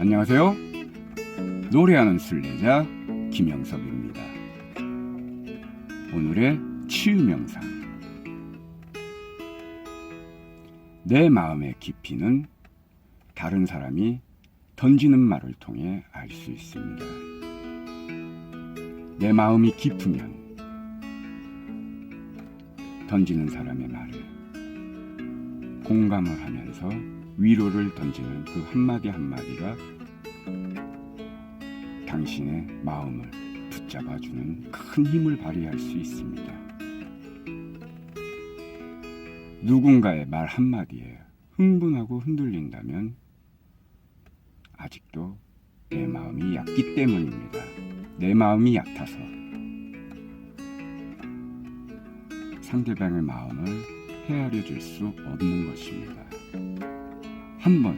안녕하세요. 노래하는 순례자 김영섭입니다. 오늘의 치유 명상. 내 마음의 깊이는 다른 사람이 던지는 말을 통해 알 수 있습니다. 내 마음이 깊으면 던지는 사람의 말을 공감을 하면서 위로를 던지는 그 한마디 한마디가 당신의 마음을 붙잡아주는 큰 힘을 발휘할 수 있습니다. 누군가의 말 한마디에 흥분하고 흔들린다면 아직도 내 마음이 얕기 때문입니다. 내 마음이 얕아서 상대방의 마음을 헤아려 줄 수 없는 것입니다. 한 번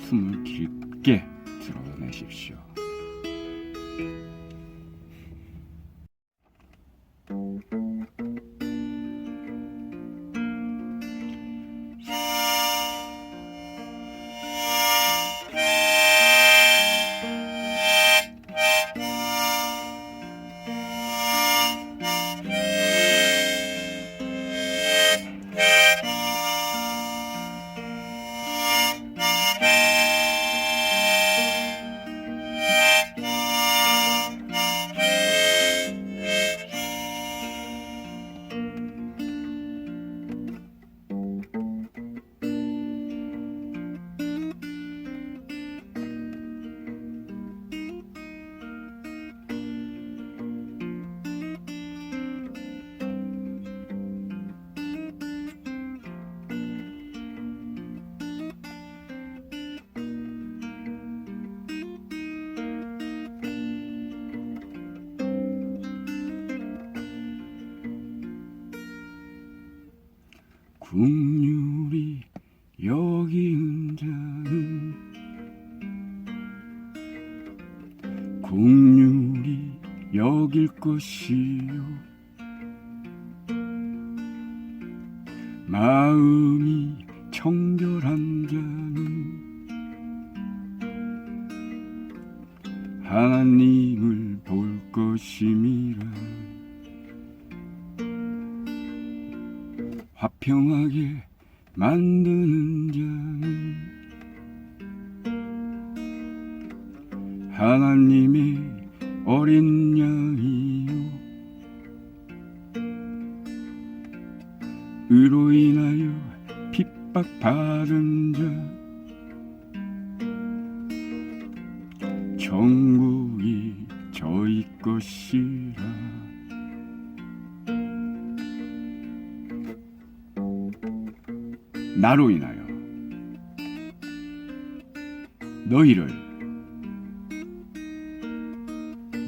숨을 깊게 들어내십시오. 국률이 여기는 자는 국률이 여길 것이요. 마음이 청결한 자는 하나님을 볼 것임이라 평하게 만드는 자는 하나님 나로 인하여 너희를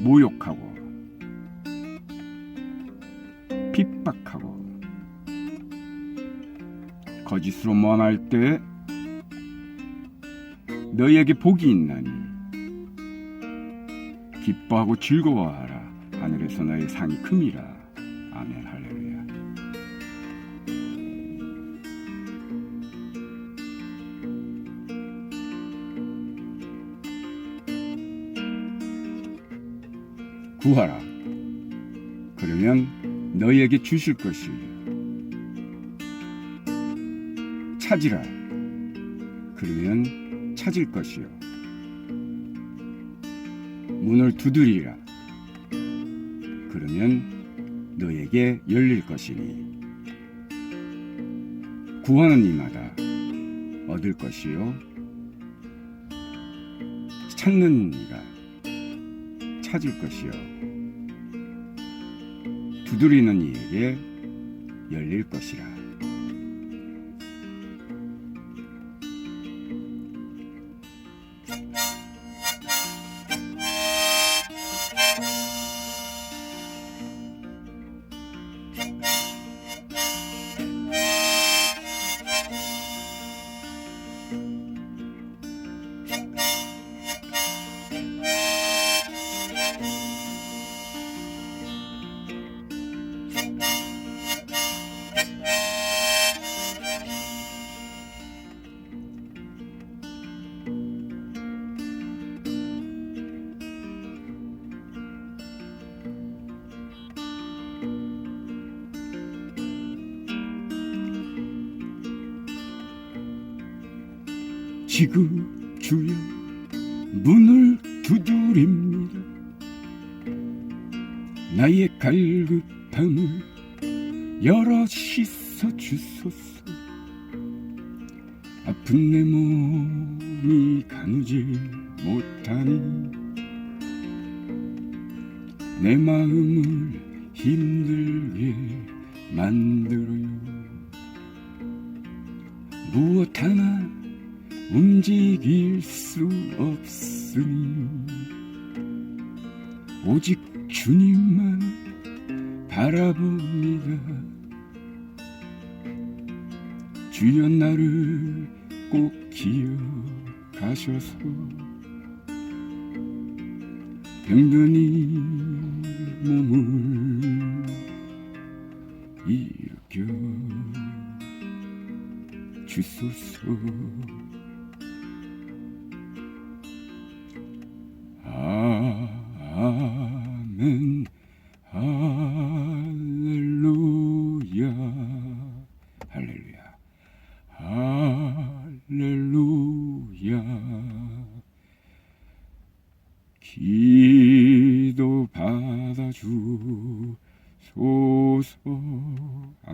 모욕하고 핍박하고 거짓으로 원할 때 너희에게 복이 있나니 기뻐하고 즐거워하라. 하늘에서 너희 상이 큼이라 구하라. 그러면 너희에게 주실 것이요. 찾으라. 그러면 찾을 것이요. 문을 두드리라. 그러면 너에게 열릴 것이니. 구하는 이마다 얻을 것이요. 찾는 이가 찾을 것이요. 두드리는 이에게 열릴 것이라 지금 주여 문을 두드립니다. 나의 갈급함을 열어 씻어 주소서. 아픈 내 몸이 가누지 못하니 내 마음을 힘들게 만들어요. 무엇 하나 움직일 수 없으니 오직 주님만 바라봅니다. 주여 나를 꼭 기억하셔서 병든 이 몸을 일으켜 주소서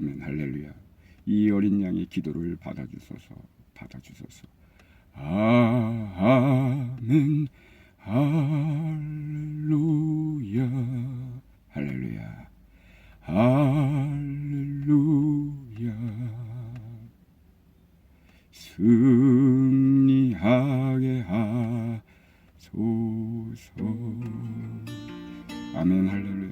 아멘 할렐루야. 이 어린 양의 기도를 받아주소서 받아주소서. 아멘 할렐루야. 할렐루야. 할렐루야. 승리하게 하소서. 아멘 할렐루야.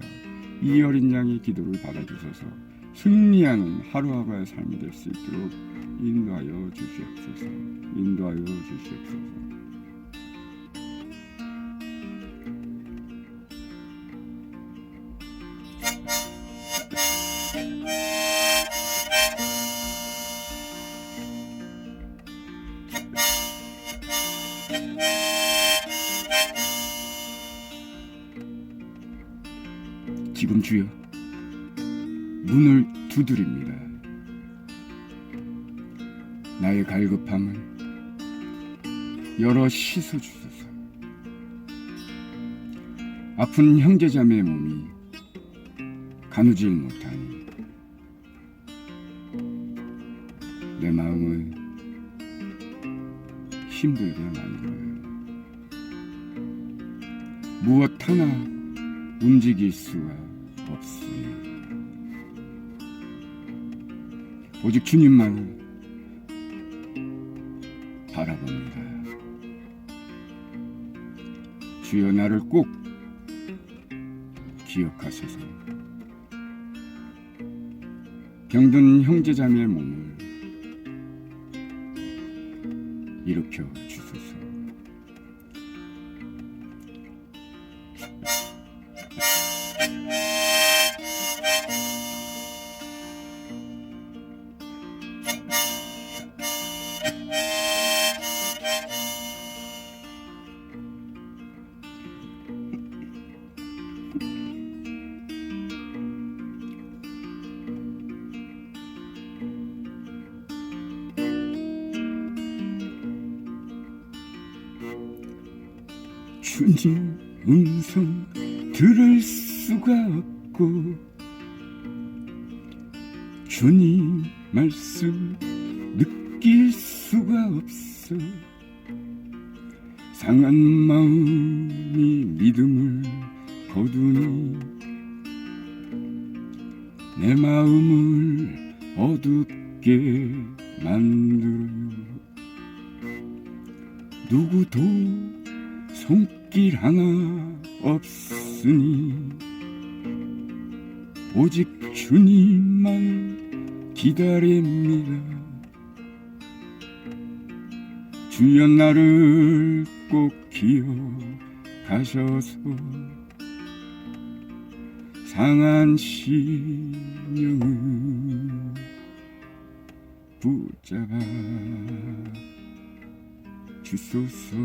이 어린 양의 기도를 받아주셔서 승리하는 하루하루의 삶이 될 수 있도록 인도하여 주시옵소서. 인도하여 주시옵소서. 지금 주여 문을 두드립니다. 나의 갈급함을 열어 씻어 주소서. 아픈 형제자매의 몸이 가누질 못하니 내 마음을 힘들게 만들어요. 무엇 하나 움직일 수가 없으니 오직 주님만을 바라봅니다. 주여 나를 꼭 기억하소서. 병든 형제자매의 몸을 일으켜 주 주님 음성 들을 수가 없고 주님 말씀 느낄 수가 없어. 상한 마음이 믿음을 거두니 내 마음을 어둡게 만들어요 누구도 손 길 하나 없으니 오직 주님만 기다립니다. 주여 나를 꼭 기억하셔서 상한 심령을 붙잡아 주소서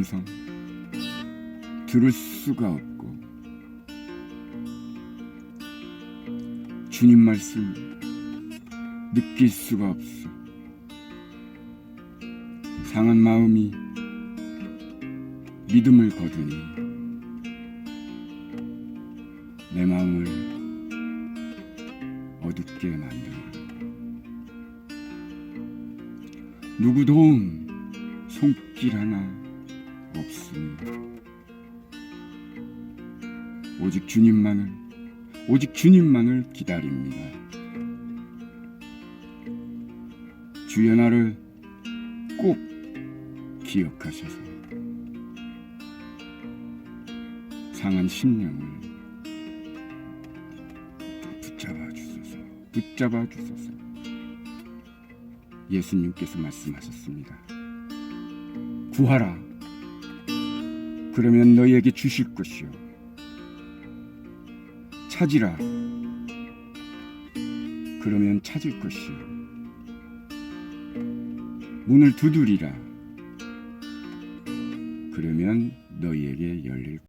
음성 들을 수가 없고 주님 말씀 느낄 수가 없어. 상한 마음이 믿음을 거두니 내 마음을 어둡게 만들어. 누구 도움 손길 하나 없으니 오직 주님만을 오직 주님만을 기다립니다. 주여 나를 꼭 기억하셔서 상한 심령을 붙잡아 주소서 붙잡아 주소서 예수님께서 말씀하셨습니다. 구하라. 그러면 너희에게 주실 것이요. 찾으라. 그러면 찾을 것이요. 문을 두드리라. 그러면 너희에게 열릴